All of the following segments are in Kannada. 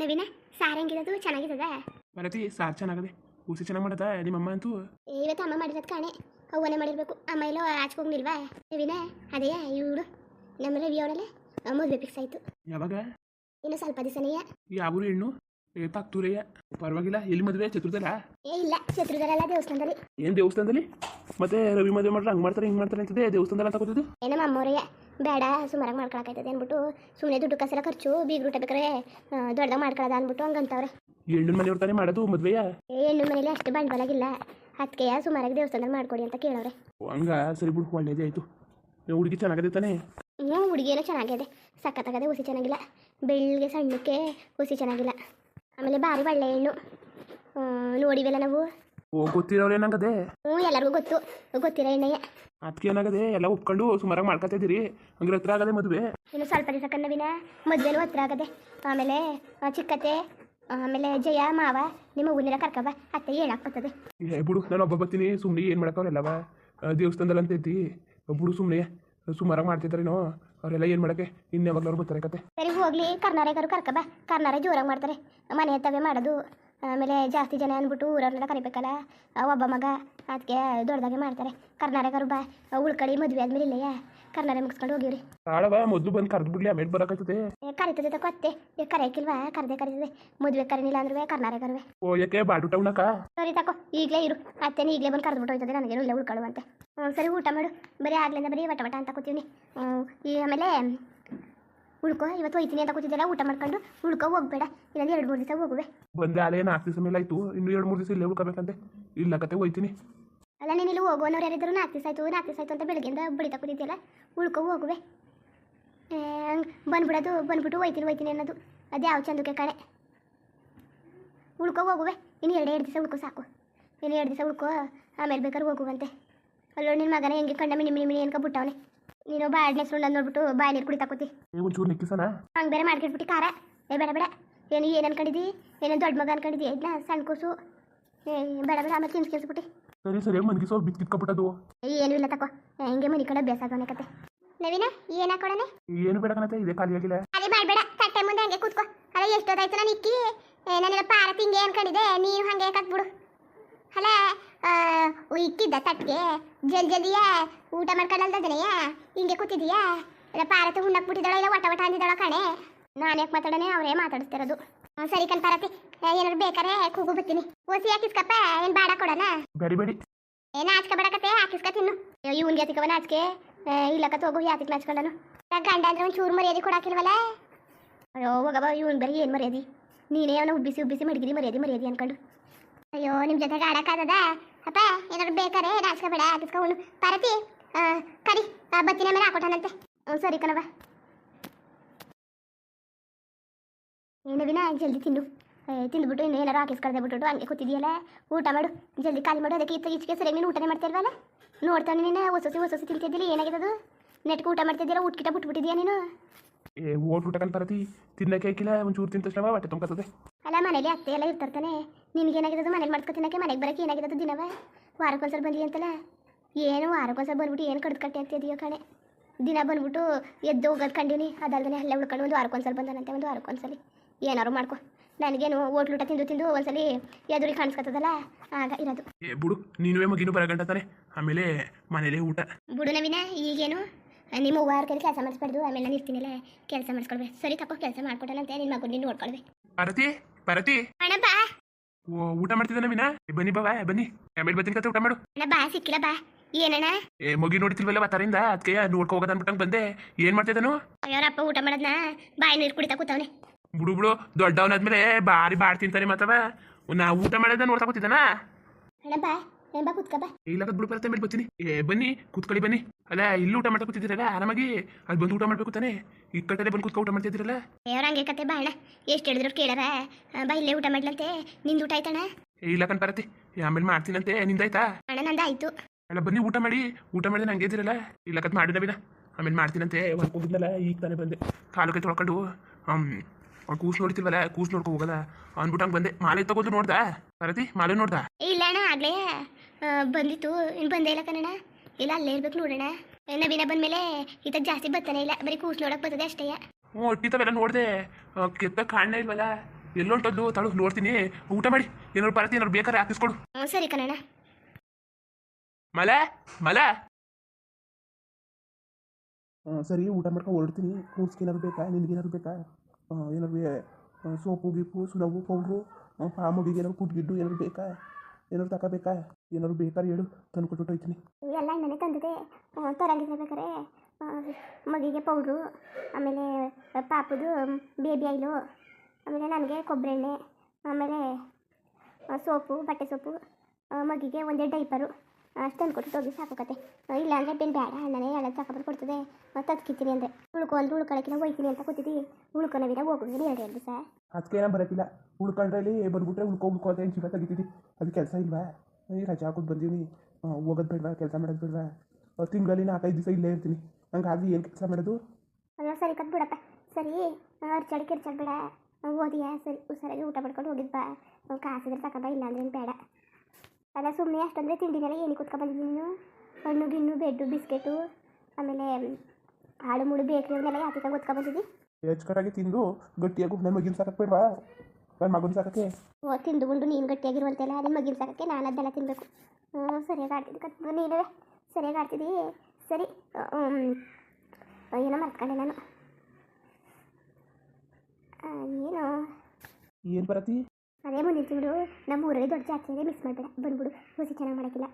ನವೀನ ಸಾರ್ ಹೆಂಗಿರೋದು ಚೆನ್ನಾಗಿದದ? ಮರತಿ ಸಾರ್ ಚೆನ್ನಾಗದೆ. ಹುಸಿ ಚೆನ್ನಾಗಿ ಮಾಡದ ನಿಮ್ಮಮ್ಮ ಅಂತೂ? ಇವತ್ತು ಅಮ್ಮ ಮಾಡಿರೋದು ಕಾಣೆ. ಅವ್ವನೆ ಮಾಡಿರ್ಬೇಕು ಅಮ್ಮ ಎಲ್ಲೋ ಆಚೆ ಹೋಗಿಲ್ವಾ ನವೀನ ಅದೇ ಇವಳು ನಮ್ಮ ರವಿ ಅವರಲ್ಲ ಮದುವೆ ಫಿಕ್ಸ್ ಆಯ್ತು. ಯಾವಾಗ? ಇನ್ನು ಸ್ವಲ್ಪ ದಿವಸನೆಯ ಯಾವ ಹೆಣ್ಣು? ಏ ತಾಕ್ತೂರಯ್ಯ ಪರವಾಗಿಲ್ಲ ಇಲ್ಲಿ ಮದುವೆ? ಚತುರ್ದಲ ಏ ಇಲ್ಲ ಶತ್ರುಗಳೆಲ್ಲ ದೇವಸ್ಥಾನದಲ್ಲಿ. ಏನ್ ದೇವಸ್ಥಾನದಲ್ಲಿ? ಮತ್ತೆ ರವಿ ಮದುವೆ ಮಾಡ್ರೆ ಹಂಗ್ ಮಾಡ್ತಾರೆ ಹಿಂಗ್ ಮಾಡ್ತಾರೆ ಅಂತಿದೆ ದೇವಸ್ಥಾನದಲ್ಲಿ ಅಂತ ಗೊತ್ತಿದ್ದು ಏನಮ್ಮ ನಮ್ಮ ಅಮ್ಮವ್ರಿಗೆ ಬೇಡ ಸುಮಾರಾಗಿ ಮಾಡ್ಕೊಳಕೈತದೆ ಅಂದ್ಬಿಟ್ಟು ಸುಮ್ಮನೆ ದುಡ್ಡು ಕಸಲ ಖರ್ಚು ಬೀಗ್ ಊಟ ಬೇಕಾರೆ ದೊಡ್ಡದಾಗ ಮಾಡ್ಕೊಳ್ಳೋದ ಅಂದ್ಬಿಟ್ಟು ಹಂಗಂತವ್ರೆ. ಹೆಣ್ಣಿನ ಮನೆಯವ್ರು ತಾನೇ ಮಾಡೋದು ಮದುವೆಯ? ಹೆಣ್ಣು ಮನೇಲಿ ಅಷ್ಟು ಬಂಡವಾಳಾಗಿಲ್ಲ. ಅದಕ್ಕೆ ಸುಮಾರಾಗಿ ದೇವಸ್ಥಾನದಲ್ಲಿ ಮಾಡ್ಕೊಡಿ ಅಂತ ಕೇಳವ್ರೆ. ಹಂಗ? ಸರಿ ಬಿಡ್ಕು ಒಳ್ಳೇದೇ ಆಯಿತು. ಹುಡುಗಿ ಚೆನ್ನಾಗದೆ ತಾನೇ? ಹ್ಞೂ ಹುಡುಗಿಯೇ ಚೆನ್ನಾಗಿದೆ ಸಖತ್ತಾಗದೆ ಹುಸಿ ಚೆನ್ನಾಗಿಲ್ಲ. ಬೆಳ್ಳಿಗೆ ಸಣ್ಣಕ್ಕೆ ಹುಸಿ ಚೆನ್ನಾಗಿಲ್ಲ. ಆಮೇಲೆ ಭಾರಿ ಒಳ್ಳೆ ಹೆಣ್ಣು. ನೋಡಿವೆಲ್ಲ ನಾವು. ಓ ಗೊತ್ತಿರೋರು ಏನಾಗದೆ? ಹ್ಞೂ ಎಲ್ಲರಿಗೂ ಗೊತ್ತು. ಗೊತ್ತಿರೋ ಎಣ್ಣೆಯ ಅದಕ್ಕೆ ಏನಾಗದೆ? ಎಲ್ಲ ಒಪ್ಕೊಂಡು ಸುಮಾರಾಗಿ ಮಾಡ್ಕೊತಿದ್ದೀರಿ ಹಂಗ್ರೆ ಹಂಗೆ ಹತ್ರ ಆಗದೆ ಮದುವೆ. ಇನ್ನು ಸ್ವಲ್ಪ ದಿವಸ ಕಣ್ಣವಿನ. ಮದುವೆನೂ ಹತ್ರ ಆಗದೆ. ಆಮೇಲೆ ಆ, ಚಿಕ್ಕತ್ತೆ ಆಮೇಲೆ ಜಯ ಮಾವ ನಿಮ್ಮ ಊರಿನ ಕರ್ಕಬ ಅತ್ತೆ ಹೇಳಕ್ ಬರ್ತದೆ ಏ ಬಿಡು ನಾನು ಒಬ್ಬ ಬರ್ತೀನಿ. ಸುಮ್ಮನೆ ಏನು ಮಾಡೋಕ್ಕವ್ರೆಲ್ಲವ ದೇವಸ್ಥಾನದಲ್ಲಿ ಅಂತ ಐತಿ ಬಿಡು ಸುಮ್ಮನೆ ಸುಮಾರಾಗಿ ಮಾಡ್ತಿದ್ದಾರೇನೋ ಅವರೆಲ್ಲ ಏನು ಮಾಡೋಕ್ಕೆ? ಇನ್ಯಾವಾಗ್ಲವ್ರು ಬರ್ತಾರೆ ಕತೆ. ಸರಿ ಹೋಗ್ಲಿ. ಕರ್ನಾಟಕರು ಕರ್ಕಬ ಕರ್ನಾರ ಜೋರಾಗಿ ಮಾಡ್ತಾರೆ. ಮನೆ ಹತ್ತವೆ ಮಾಡೋದು. ಆಮೇಲೆ ಜಾಸ್ತಿ ಜನ ಅಂದ್ಬಿಟ್ಟು ಊರವ್ರನ್ನೆಲ್ಲ ಕರಿಬೇಕಲ್ಲ? ಒಬ್ಬ ಮಗ ಅದಕ್ಕೆ ದೊಡ್ಡದಾಗೆ ಮಾಡ್ತಾರೆ. ಕರ್ನಾಟಕರು ಬಾ ಉಳ್ಕಡಿ ಮದ್ವೆ ಆದ್ಮೇಲೆ ಇಲ್ಲಯ್ಯ? ಕರ್ನಾಟಕ ಮುಗಿಸ್ಕೊಂಡು ಹೋಗಿವ್ರಿ. ಮೊದ್ಲು ಮೊದಲು ಬಂದು ಕರೆದು ಬಿಡ್ಲಿ ಆಮೇಲೆ ಬರಕತ್ತದೆ ಕರಿತದೆ ತಕೋ ಅತ್ತೆ. ಏ, ಕರೆಯಕ್ಕಿಲ್ವಾ ಕರೆದೇ ಕರೀತದೆ. ಮದುವೆ ಕರೀನಿಲ್ಲ ಅಂದ್ರೆ ಕರ್ನಾಟಕರುವೆ ಓ ಯಾಕೆ ಬಾಡು ಸರಿ ತಕೋ ಈಗಲೇ ಇರು. ಅತ್ತೆನೇ ಈಗಲೇ ಬಂದು ಕರೆದ್ಬಿಟ್ಟು ಹೋಯ್ತದೆ ನನಗೇನು ಇಲ್ಲೇ ಉಳ್ಕೊಳ್ಳುವಂತೆ ಸರಿ ಊಟ ಮಾಡು. ಬರೀ ಆಗ್ಲಿಂದ ಬರೀ ವಟ ವಟ ಅಂತ ಕೂತೀವಿ ಈ ಆಮೇಲೆ ಉಳ್ಕೊ ಇವತ್ತು ಹೋಯ್ತೀನಿ ಅಂತ ಕೂತಿದ್ದೆಲ್ಲ ಊಟ ಮಾಡ್ಕೊಂಡು. ಉಳ್ಕೊ ಹೋಗ್ಬೇಡ. ಇನ್ನೊಂದು ಎರಡು ಮೂರು ದಿವಸ ಹೋಗುವೆ. ಬಂದೆ ಅಲ್ಲೇ ನಾಲ್ಕು ದಿವಸ ಮೇಲೆ ಆಯಿತು. ಇನ್ನು ಎರಡು ಮೂರು ದಿವಸ ಇಲ್ಲೇ ಉಳ್ಕೋಬೇಕಂತೆ. ಇಲ್ಲ ಕತೆ ಹೋಯ್ತೀನಿ. ಅಲ್ಲ ನೀನು ಇಲ್ಲಿ ಹೋಗೋನವ್ರು ಯಾರಿದ್ರು ನಾಲ್ಕು ದಿವಸ ಆಯ್ತು ನಾಲ್ಕು ದಿವಸ ಆಯಿತು ಅಂತ ಬೆಳಗ್ಗೆಯಿಂದ ಬಡಿತಾ ಕೂತಿದ್ಯಲ್ಲ ಉಳ್ಕೊ ಹೋಗುವೆ. ಹಂಗೆ ಬಂದ್ಬಿಡೋದು ಬಂದ್ಬಿಟ್ಟು ಹೋಯ್ತೀನಿ ಹೋಯ್ತೀನಿ ಅನ್ನೋದು. ಅದೇ ಯಾವ ಚಂದಕ್ಕೆ ಕಣೆ ಉಳ್ಕೊ ಹೋಗುವೆ. ಇನ್ನು ಎರಡು ಎರಡು ದಿವಸ ಉಳ್ಕೊ ಸಾಕು. ಇನ್ನು ಎರಡು ದಿವಸ ಉಳ್ಕೊ ಆಮೇಲೆ ಬೇಕಾದ್ರೆ ಹೋಗುವಂತೆ. ಅಲ್ಲೋ ನಿನ್ನ ಮಗನ ಹೆಂಗೆ ಕಣ್ಣ ಮಿನಿ ಮಿನಿ ಮಿನಿ ಅನ್ಕೊ ಬಿಟ್ಟವನೆ ನೀನು ಸುಣ್ಣ ಸುಳ್ಳು ನೋಡ್ಬಿಟ್ಟು ಬಾಯ್ ನೀರು ಕುಡಿತಾ ಕೂತಿ. ನೀವು ಒಂಚೂರು ನಿಕ್ಕಿಸಣ? ಹಂಗೆ ಬೇರೆ ಮಾಡ್ಕಿಟ್ಬಿಟ್ಟು ಖಾರ. ಏ ಬೇಡ ಬೇಡ. ಏನು ಏನು ಅನ್ಕೊಂಡಿದ್ದಿ ಏನೋ ದೊಡ್ಡ ಮಗ ಅನ್ಕೊಂಡಿದ್ದಿ ಇದನ್ನ ಸಣ್ಣ ಕೂಸು. ಏ ಬೇಡ ಬೇಡ ಆಮೇಲೆ ತಿನ್ಸ್ ಕಿನ್ಸ್ಬಿಟ್ಟು ಸರಿ ಸರಿ ಮನ್ಗಿಸೋ ಬಿತ್ಕಿಟ್ಕೊಬಿಟ್ಟದು ಏನು ಇಲ್ಲ ತಕೋ. ಹಿಂಗೆ ಮನೆ ಕಡೆ ಬೇಸಾಗೋನೆ ಕತೆ. ನವೀನ ಏನ ಕೊಡನೆ? ಏನು ಬೇಡ ಕಣತೆ ಇದೆ ಖಾಲಿ ಆಗಿಲ್ಲ. ಅದೇ ಮಾಡಬೇಡ ತಟ್ಟೆ ಮುಂದೆ ಹಂಗೆ ಕೂತ್ಕೋ. ಅಲ್ಲ ಎಷ್ಟೊತ್ತಾಯ್ತು ನಾನು ಇಕ್ಕಿ? ನಾನೆಲ್ಲ ಪಾರ ತಿಂಗೆ ಅನ್ಕೊಂಡಿದ್ದೆ. ನೀವು ಹಂಗೆ ಕತ್ಬಿಡು. ಅಲ್ಲ ಆ, ಇಕ್ಕಿದ್ದ ತಟ್ಟಿಗೆ ಜಲ್ ಜಲ್ದಿಯಾ ಊಟ ಮಾಡ್ಕೊಂಡಲ್ದದನೆಯ ಹಿಂಗೆ ಕೂತಿದೀಯಾ? ಇಲ್ಲ ಪಾರತಿ ಹುಣ್ಣಕ್ ಬಿಟ್ಟಿದ್ದಾಳ ಇಲ್ಲ ಒಟ್ಟ ವಟ ಅಂದಿದ್ದಾಳ ಕಣೆ? ನಾನು ಯಾಕೆ ಮಾತಾಡನೆ? ಅವರೇ ಮಾತಾಡಿಸ್ತಿರೋದು. ಸರಿ ಕಣ್ ಪಾರತಿ ಏನಾದ್ರು ಬೇಕಾರೆ ಕೂಗು ಬರ್ತೀನಿ ಓಸಿ ಹಾಕಿಸ್ಕಪ್ಪ ಏನ್ ಬಾಡ ಕೊಡೋಣ? ಬರಿಬೇಡಿ ಏನ ಆಚಕ ಬಡಕತ್ತೆ ಹಾಕಿಸ್ಕ ತಿನ್ನು. ಇವನ್ಗೆ ಯಾತಿಕವ ನಾಚಿಕೆ. ಇಲ್ಲಕತ್ ಹೋಗು ಯಾತಿಕ್ ನಾಚ್ಕೊಂಡನು. ಗಂಡ ಅಂದ್ರೆ ಒಂದು ಚೂರು ಮರ್ಯಾದೆ ಕೊಡಾಕಿಲ್ವಲ್ಲ ಅಯ್ಯೋ ಹೋಗವ ಇವನ್ ಬರೀ ಏನ್ ಮರ್ಯಾದಿ? ನೀನೇ ಅವನ ಉಬ್ಬಿಸಿ ಉಬ್ಬಿಸಿ ಮಡಗಿರಿ ಮರ್ಯಾದೆ ಮರ್ಯಾದೆ ಅನ್ಕೊಂಡು. ಅಯ್ಯೋ ನಿಮ್ಮ ಜೊತೆಗೆ ಆಡಕ್ಕಾಗದ ಅಪ್ಪ ಏನಾದ್ರು ಬೇಕಾರೆ ನಾಚ್ಕ ಬೇಡ ಹಾಕಿಸ್ಕೊಂಡು ಪಾರತಿ ಕರಿ ಬತ್ತಿನ ಮೇಲೆ ಹಾಕೊಟ್ಟನಂತೆ. ಹ್ಞೂ ಸರಿ ಕಣವ ಏನವಿನ ಜಲ್ದಿ ತಿನ್ನು ತಿಂದ್ಬಿಟ್ಟು ಇನ್ನು ಏನಾರು ಹಾಕಿಸ್ಕೊಳ್ದೆ ಬಿಟ್ಬಿಟ್ಟು ಹಂಗೆ ಕೂತಿದೆಯಲ್ಲ? ಊಟ ಮಾಡು ಜಲ್ದಿ ಖಾಲಿ ಮಾಡು. ಅದಕ್ಕೆ ಈಚೆ ಈಚೆಗೆ ಸರಿಯಾಗಿ ನೀನು ಊಟನೇ ಮಾಡ್ತಿಲ್ವಲ್ಲ ನೋಡ್ತಾನೆ ನೀನು ಹೊಸಸಿ ಹೊಸಸಿ ತಿಂತಿದ್ದಿಲ್ಲ ಏನಾಗಿದ್ದದು ನೆಟ್ಗೆ ಊಟ ಮಾಡ್ತಿದ್ದೀರಾ ಊಟ ಗಿಟ ಬಿಟ್ಬಿಟ್ಟಿದ್ಯಾ ನೀನು? ಏ ಓಟ್ ಊಟ ಬರತಿ ತಿನ್ನಕ್ಕೆ ಹಾಕಿಲ್ಲ ಒಂಚೂರು ತಿಂದ ತಕ್ಷಣ ಹೊಟ್ಟೆ ತುಂಬ್ಕತ್ತದೆ. ಅಲ್ಲ ಮನೇಲಿ ಅತ್ತೆ ಎಲ್ಲ ಇರ್ತಾರ್ತಾನೆ ನಿನ್ಗೆ ಮನೆಗೆ ಮನೇಲಿ ಮಾಡ್ಕೊ ತಿನ್ನೋಕೆ ಮನೆಗೆ ಬರೋಕ್ಕೆ ಏನಾಗಿದ್ದು ದಿನವ. ವಾರಕ್ಕೊಂದ್ಸಲ ಬಂದಿ ಅಂತಲ್ಲ ಏನು ವಾರಕ್ಕೊಂದ್ಸಲ ಬಂದ್ಬಿಟ್ಟು ಏನು ಕಡ್ದು ಕಟ್ಟೆ ಕಣೆ. ದಿನ ಬಂದ್ಬಿಟ್ಟು ಎದ್ದು ಹೋಗೋದು ಕಂಡೀನಿ. ಅದಲ್ದೇ ಅಲ್ಲೇ ಉಳ್ಕೊಂಡು ಒಂದು ವಾರಕ್ಕೊಂದ್ಸಲ ಬಂದಾನಂತೆ ಒಂದು ವಾರಕ್ಕೊಂದ್ಸಲಿ. ಏನಾರು ಮಾಡ್ಕೊ. ನನಗೇನು ಓಟ್ಲು ಊಟ ತಿಂದು ತಿಂದು ಒಂದ್ಸಲಿ ಎದುರಿಗೆ ಕಾಣಿಸ್ಕೊತದಲ್ಲ? ಆಗ ಇರೋದು. ಏ ಬಿಡು ನೀನುವೇ ಮಗಿನೂ ಬರಗಂಟ ತಾನೆ. ಆಮೇಲೆ ಮನೇಲೇ ಊಟ. ಬಿಡು ನವೀನ ಈಗೇನು? ನಿಮ್ಮ ವಾರ ಕೈ ಕೆಲಸ ಮಾಡಿಸ್ಬಾರ್ದು. ಆಮೇಲೆ ನಾನು ಇರ್ತೀನಿಲ್ಲ. ಕೆಲಸ ಮಾಡಿಸ್ಕೊಳ್ಬೇಕು ಸರಿ ತಪ್ಪು ಕೆಲಸ ಮಾಡ್ಕೊಟ್ಟನಂತೆ ನಿನ್ನ ಮಗು ನೀನು ನೋಡ್ಕೊಳ್ಬೇಕು ಪಾರತಿ ಪಾರತಿ. ಅಣ್ಣ ಬಾ ಊಟ ಮಾಡ್ತಿದ್ದಾನೆ ಮೀನಾ ಬನ್ನಿ ಬಾವ ಬನ್ನಿ. ಆಮೇಲೆ ಬರ್ತೀನಿ ಕತೆ ಊಟ ಮಾಡು. ಅಣ್ಣ ಬಾ ಸಿಕ್ಕಿಲ್ಲ ಬಾ. ಏನಣ್ಣ? ಏ ಮಗಿ ನೋಡ್ತಿಲ್ವಲ್ಲ ಬತ್ತಾರಿಂದ ಅದಕ್ಕೆ ನೋಡ್ಕೊ ಹೋಗೋದು ಅನ್ಬಿಟ್ಟಂಗೆ ಬಂದೆ. ಏನ್ ಮಾಡ್ತಿದ್ದಾನು ಅಯ್ಯೋರಪ್ಪ ಊಟ ಮಾಡೋದ್ನ? ಬಾಯಿ ನೀರು ಕುಡಿತಾ ಕೂತವನೆ. ಬಿಡು ಬಿಡು. ದೊಡ್ಡವನಾದ್ಮೇಲೆ ಬಾರಿ ಬಾಡ್ ತಿಂತಾನೆ ಮಾತವ ನಾ ಊಟ ಮಾಡೋದ ನೋಡ್ತಾ ಕೂತಿದ್ದಾನ? ಅಣ್ಣ ಬಾ. ಬಾ ಕುತ್ಕ ಬಾ. ಇಲ್ಲ ಬಿಡು ಬರುತ್ತೆ ಮೇಲೆ ಬರ್ತೀನಿ. ಏ ಬನ್ನಿ ಕೂತ್ಕೊಳ್ಳಿ ಬನ್ನಿ. ಅಲ್ಲ ಇಲ್ಲಿ ಊಟ ಮಾಡ್ತಾ ಕೂತಿದ್ದೀರಲ್ಲ ಆರಾಮಾಗಿ? ಅಲ್ಲಿ ಬಂದು ಊಟ ಮಾಡ್ಬೇಕು ತಾನೆ? ಈ ಕಟ್ಟಲೆ ಬಂದು ಕೂತ್ಕೊ ಊಟ ಮಾಡ್ತಿದ್ರಲ್ಲ ದೇವ್ರ ಹಂಗೆ ಕತೆ ಬಾಣ ಎಷ್ಟು ಹೇಳಿದ್ರು ಕೇಳಾರ? ಬಾಯ್ ಬಾ ಇಲ್ಲೇ ಊಟ ಮಾಡ್ಲಂತೆ. ನಿಂದು ಊಟ ಆಯ್ತಣ್ಣ? ಇಲ್ಲ ಕಣ್ ಬರತಿ ಆಮೇಲೆ ಮಾಡ್ತೀನಂತೆ. ನಿಂದಾಯ್ತಾ? ಅಣ್ಣ ನಂದಾಯ್ತು. ಆಯ್ತು ಅಲ್ಲ ಬನ್ನಿ ಊಟ ಮಾಡಿ. ಊಟ ಮಾಡಿದ್ರೆ ನಂಗೆ ಇದ್ದೀರಲ್ಲ ಇಲ್ಲ ಕತ್ ಮಾಡಿದ ಬಿಡ ಆಮೇಲೆ ಮಾಡ್ತೀನಂತೆ. ಒಂದು ಹೋಗಿದ್ನಲ್ಲ ಈಗ ತಾನೇ ಬಂದೆ. ಕಾಲು ಕೈ ತೊಳ್ಕೊಂಡು ಅವ್ನು ಕೂಸ್ ನೋಡ್ತಿಲ್ವಲ್ಲ ಕೂಸ್ ನೋಡ್ಕೊ ಹೋಗಲ್ಲ. ಅಂದ್ಬಿಟ್ಟು ಹಂಗೆ ಬಂದೆ. ಮಾಲೆ ತಗೋದು ನೋಡ್ದ? ಬರತಿ ಮಾಲೆ ನೋಡ್ದ? ಏ, ಇಲ್ಲ ಅಣ್ಣ ಆಗ್ಲೇ ಬಂದಿತ್ತು. ಇನ್ ಬಂದೇ ಇಲ್ಲ ಕಣಣ್ಣ. ಇಲ್ಲ ಅಲ್ಲೇ ಇರ್ಬೇಕು ನೋಡೋಣ. ನವೀನ ಬಂದ್ಮೇಲೆ ಈತ ಜಾಸ್ತಿ ಬರ್ತಾನೆ ಇಲ್ಲ ಬರೀ ಕೂಸ್ ನೋಡಕ್ ಬರ್ತದೆ ಅಷ್ಟೇ. ಹ್ಞೂ ನೋಡಿದೆ. ಕೆತ್ತ ಕಾಣೇ ಇಲ್ವಲ್ಲ? ಎಲ್ಲೊಂಟದ್ದು ತಳು ನೋಡ್ತೀನಿ. ಊಟ ಮಾಡಿ ಏನಾದ್ರು ಬರತ್ತೆ ಏನಾದ್ರು ಬೇಕಾದ್ರೆ ಹಾಕಿಸ್ಕೊಡು ಹ್ಞೂ ಸರಿ ಕಣಣ್ಣ. ಮಲ ಮಲ. ಸರಿ ಊಟ ಮಾಡ್ಕೊಂಡು ಹೊರಡ್ತೀನಿ. ಕೂಸ್ಗೆ ಏನಾದ್ರು ಬೇಕಾ? ನಿನ್ಗೆ ಏನಾದ್ರು ಬೇಕಾ? ಏನಾದ್ರು ಸೋಪು ಗೀಪು ಸುಲಭು ಪೌಡ್ರು ಪಾಮುಗಿಗೆ ಮಗಿಗೆ ಏನಾದ್ರು ಫುಡ್ ಗಿಡ್ಡು ಏನಾದ್ರು ಬೇಕಾ? ಏನಾದ್ರು ತಗೋಬೇಕಾ? ಏನಾದ್ರು ಬೇಕಾದ್ರೆ ಹೇಳು ತಂದು ಕೊಟ್ಬಿಟ್ಟು ಹೋಯ್ತೀನಿ ಎಲ್ಲ ನನಗೆ ತಂದಿದೆ. ತರಂಗಿದ್ರೆ ಬೇಕಾರೆ ಮಗಿಗೆ ಪೌಡ್ರು, ಆಮೇಲೆ ಪಾಪದು ಬೇಬಿ ಆಯಿಲು, ಆಮೇಲೆ ನನಗೆ ಕೊಬ್ಬರಿ ಎಣ್ಣೆ, ಆಮೇಲೆ ಸೋಪು, ಬಟ್ಟೆ ಸೋಪು ಮಗಿಗೆ ಒಂದೇ ಡೈಪರು. ಅಷ್ಟು ತಂದ್ಕೊಟ್ಟು ಹೋಗಿ ಸಾಕುಕತೆ ಇಲ್ಲ ಅಂದರೆ ಬೇನ್ ಬೇಡ ನನಗೆ ಎಲ್ಲ ತಗೊಬಂದು ಕೊಡ್ತದೆ. ತದ್ಕಿತ್ತೀನಿ ಅಂದರೆ. ಉಳ್ಕೊ ಅಂದ್ರೆ ಹೋಯ್ತೀನಿ ಅಂತ ಕೂತಿದ್ದಿ. ಉಳ್ಕೊನವಿರ ಹೋಗೋದು ಹೇಳಿ ಎರಡು ದಿವಸ. ಅದಕ್ಕೆ ಏನೋ ಬರೋಕ್ಕಿಲ್ಲ ಉಳ್ಕೊಂಡ್ರೆ ಇಲ್ಲಿ ಬಂದ್ಬಿಟ್ರೆ ಉಳ್ಕೊ ಅಂತ ಏನು ಜೀವ ಅದು ಕೆಲಸ ಇಲ್ವಾ? ಏ, ರಜೆ ಹಾಕೊಂಡು ಬಂದೀನಿ. ಹೋಗೋದು ಬೇಡವಾ, ಕೆಲಸ ಮಾಡೋದು ಬೇಡವಾ? ತಿಂಗಳಲ್ಲಿ ನಾಲ್ಕೈದು ದಿವಸ ಇಲ್ಲೇ ಇರ್ತೀನಿ. ಹಂಗಾದ್ರೆ ಏನು ಕೆಲಸ ಮಾಡೋದು? ಅಯ್ಯೋ ಸರಿ ಕತ್ ಬಿಡಪ್ಪ. ಸರಿ ಅರ್ಚಾಡಿ ಕಿರ್ಚಾಡ್ ಬೇಡ ಓದಿಯಾ? ಸರಿ, ಹುಷಾರಾಗಿ ಊಟ ಮಾಡ್ಕೊಂಡು ಹೋಗಿದ್ ಬಾ. ಅವ್ನ್ ಕಾಸಿದ್ರೆ ತಗೊಂಬ ಇಲ್ಲ ಅಂದ್ರೆ ಬೇಡ. ಅಲ್ಲ ಸುಮ್ಮನೆ ಅಷ್ಟಂದ್ರೆ ತಿಂಡಿನೆಲ್ಲ ಏನು ಕುತ್ಕೊಂಡ್ ಬಂದಿದ್ದೀನಿ ನೀನು? ಹಣ್ಣು, ಗಿಣ್ಣು, ಬೆಡ್ಡು, ಬಿಸ್ಕೆಟು, ಆಮೇಲೆ, ಹಾಳು, ಮುಳು, ಬೇಕ್ರಿ ಅವನ್ನೆಲ್ಲ ಯಾಕೆ ಗೊತ್ಕೊಂಡ್ ಎಚ್ಕಟ್ಟಾಗಿ ತಿಂದು ಗಟ್ಟಿಯಾಗಿ ನನ್ನ ಮಗಿನ ಸಾಕಕ್ಕೆ ಬೇಡವಾ? ನನ್ನ ಮಗನ ಸಾಕಕ್ಕೆ. ಓ ತಿಂದು ಗುಂಡು ನೀನು ಗಟ್ಟಿಯಾಗಿರುವಂತೆಲ್ಲ ಅದೇ ಮಗಿನ ಸಾಕಕ್ಕೆ ನಾನು ಅದೆಲ್ಲ ತಿನ್ನಬೇಕು ಹ್ಞೂ ಸರಿಯಾಗಿ ಆಡ್ತಿದ್ದಿ ಕತ್ತು ನೀನೇ ಸರಿಯಾಗಿ ಆಡ್ತಿದ್ದಿ? ಸರಿ. ಏನೋ ಮರ್ತ್ಕೊಂಡೆ ನಾನು. ಏನು? ಏನು ಬರತ್ತಿ ಅದೇ ಮುಂದಿನ ತಿಂಗಳು ನಮ್ಮ ಊರಲ್ಲಿ ದೊಡ್ಡ ಜಾತ್ರೆ ಇದೆ ಮಿಸ್ ಮಾಡಬೇಡ ಬಂದ್ಬಿಡು ಹುಸಿ ಚೆನ್ನಾಗಿ ಮಾಡೋಕ್ಕಿಲ್ಲ.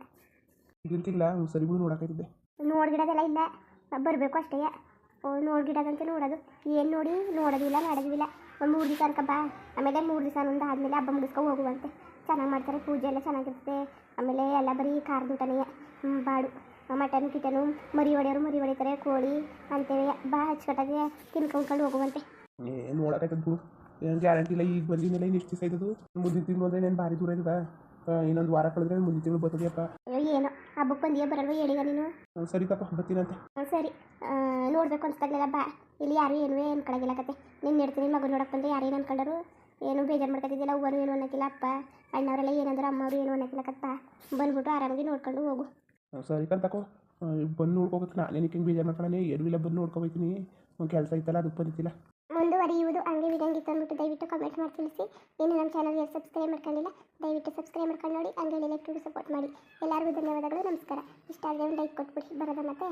ತಿಂಗಳ ಸರಿ ಬಿಡು ನೋಡೋಕ್ಕಾಗಿದ್ದೆ ನೋಡ್ಗಿಡೋದೆಲ್ಲ ಇಲ್ಲ ಬರಬೇಕು ಅಷ್ಟೇ. ನೋಡ್ಗಿಡೋದಂತ ನೋಡೋದು. ಏನು ನೋಡಿ? ನೋಡೋದಿಲ್ಲ ಮಾಡೋದಿಲ್ಲ ಒಂದು ಮೂರು ದಿವಸ ಅನ್ಕಬ್ಬ ಆಮೇಲೆ ಮೂರು ದಿವಸ ಒಂದು ಆದಮೇಲೆ ಹಬ್ಬ ಮುಗಿಸ್ಕೊ ಹೋಗುವಂತೆ. ಚೆನ್ನಾಗಿ ಮಾಡ್ತಾರೆ, ಪೂಜೆ ಎಲ್ಲ ಚೆನ್ನಾಗಿರುತ್ತೆ. ಆಮೇಲೆ ಎಲ್ಲ ಬರೀ ಖಾರದ ಬಾಡು. ಮಟನ್, ಕಿಟನು, ಮರಿ ಹೊಡೆಯೋರು ಮರಿ ಹೊಡಿತಾರೆ ಕೋಳಿ ಅಂತೇವೆ ಬಾ ಹಚ್ಕಟ್ಟಾಗೆ ತಿನ್ಕೊಂಡ್ಕೊಂಡು ಹೋಗುವಂತೆ. ಏನು ಏನು ಗ್ಯಾರಂಟಿ ಇಲ್ಲ, ಈಗ ಬಂದಿದ್ದೆಲ್ಲ ಇನ್ನು ಎಷ್ಟು ದಿವಸ ಆಯ್ತದು. ಮುಂದಿನ ತಿಂಗಳು ಏನು ಭಾರಿ ದೂರ ಇದ್ದದ ಇನ್ನೊಂದು ವಾರ ಕಳೆದ್ರೆ ಮುಂದಿನ ತಿಂಗಳು ಬರ್ತದೆಯಪ್ಪ ಏನು ಏನೋ ಹಬ್ಬಕ್ಕೆ ಬಂದಿಯಾ ಬರಲ್ವ ಹೇಳಿಗ ನೀನು? ಸರಿ ತಪ್ಪ ಬರ್ತೀನಂತೆ ಸರಿ. ನೋಡ್ಬೇಕು ಅನ್ಸ್ದಾಗಲೆಲ್ಲ ಬಾ. ಇಲ್ಲಿ ಯಾರು ಏನು ಅನ್ಕೊಳಗಿಲ್ಲ ಕತೆ. ನಿನ್ನ ಇಡ್ತೀನಿ ಮಗು ನೋಡಕ್ಕೆ ಬಂದು ಯಾರು ಏನು ಅನ್ಕೊಂಡರು? ಏನು ಬೇಜಾರು ಮಾಡ್ಕೊತಿದ್ದಿಲ್ಲ ಅವ್ವರು ಏನು ಅನ್ನಕ್ಕಿಲ್ಲ ಅಪ್ಪ. ಅಣ್ಣವರೆಲ್ಲ ಏನಂದ್ರೆ ಅಮ್ಮವ್ರು ಏನು ಅನ್ನಕ್ಕಿಲ್ಲ ಕತ್ತ. ಬಂದ್ಬಿಟ್ಟು ಆರಾಮಾಗಿ ನೋಡ್ಕೊಂಡು ಹೋಗು. ಸರಿ ಕಂತಕೋ ಬಂದು ನೋಡ್ಕೋಬೇಕು ನಾನೇನಕ್ಕೆ ಹಿಂಗೆ ಬೇಜಾರು ಮಾಡ್ಕೊಳ್ಳಿ ಎರಡು ಇಲ್ಲ ಬಂದು ನೋಡ್ಕೊಬೈತೀನಿ. ಒಂದು ಕೆಲಸ ಇತ್ತಲ್ಲ ಅದಕ್ಕೆ ಬಂದಿತ್ತಿಲ್ಲ ಮುಂದುವರಿಯುವುದು ಹಂಗೆ ವಿಧಂಗಿತ್ತು ಅಂದ್ಬಿಟ್ಟು ದಯವಿಟ್ಟು ಕಮೆಂಟ್ ಮಾಡಿ ತಿಳಿಸಿ. ಇನ್ನು ನಮ್ಮ ಚಾನಲ್ಗೆ ಸಬ್ಸ್ಕ್ರೈಬ್ ಮಾಡ್ಕೊಂಡಿಲ್ಲ, ದಯವಿಟ್ಟು ಸಬ್ಸ್ಕ್ರೈಬ್ ಮಾಡ್ಕೊಂಡು ನೋಡಿ ಹಂಗೆ ಲೈಕ್ ಸಪೋರ್ಟ್ ಮಾಡಿ. ಎಲ್ಲರಿಗೂ ಧನ್ಯವಾದಗಳು, ನಮಸ್ಕಾರ. ಇಷ್ಟ ಆದರೆ ಒಂದು ಲೈಕ್ ಕೊಟ್ಬಿಡಿ. ಬರೋದ ಮತ್ತೆ.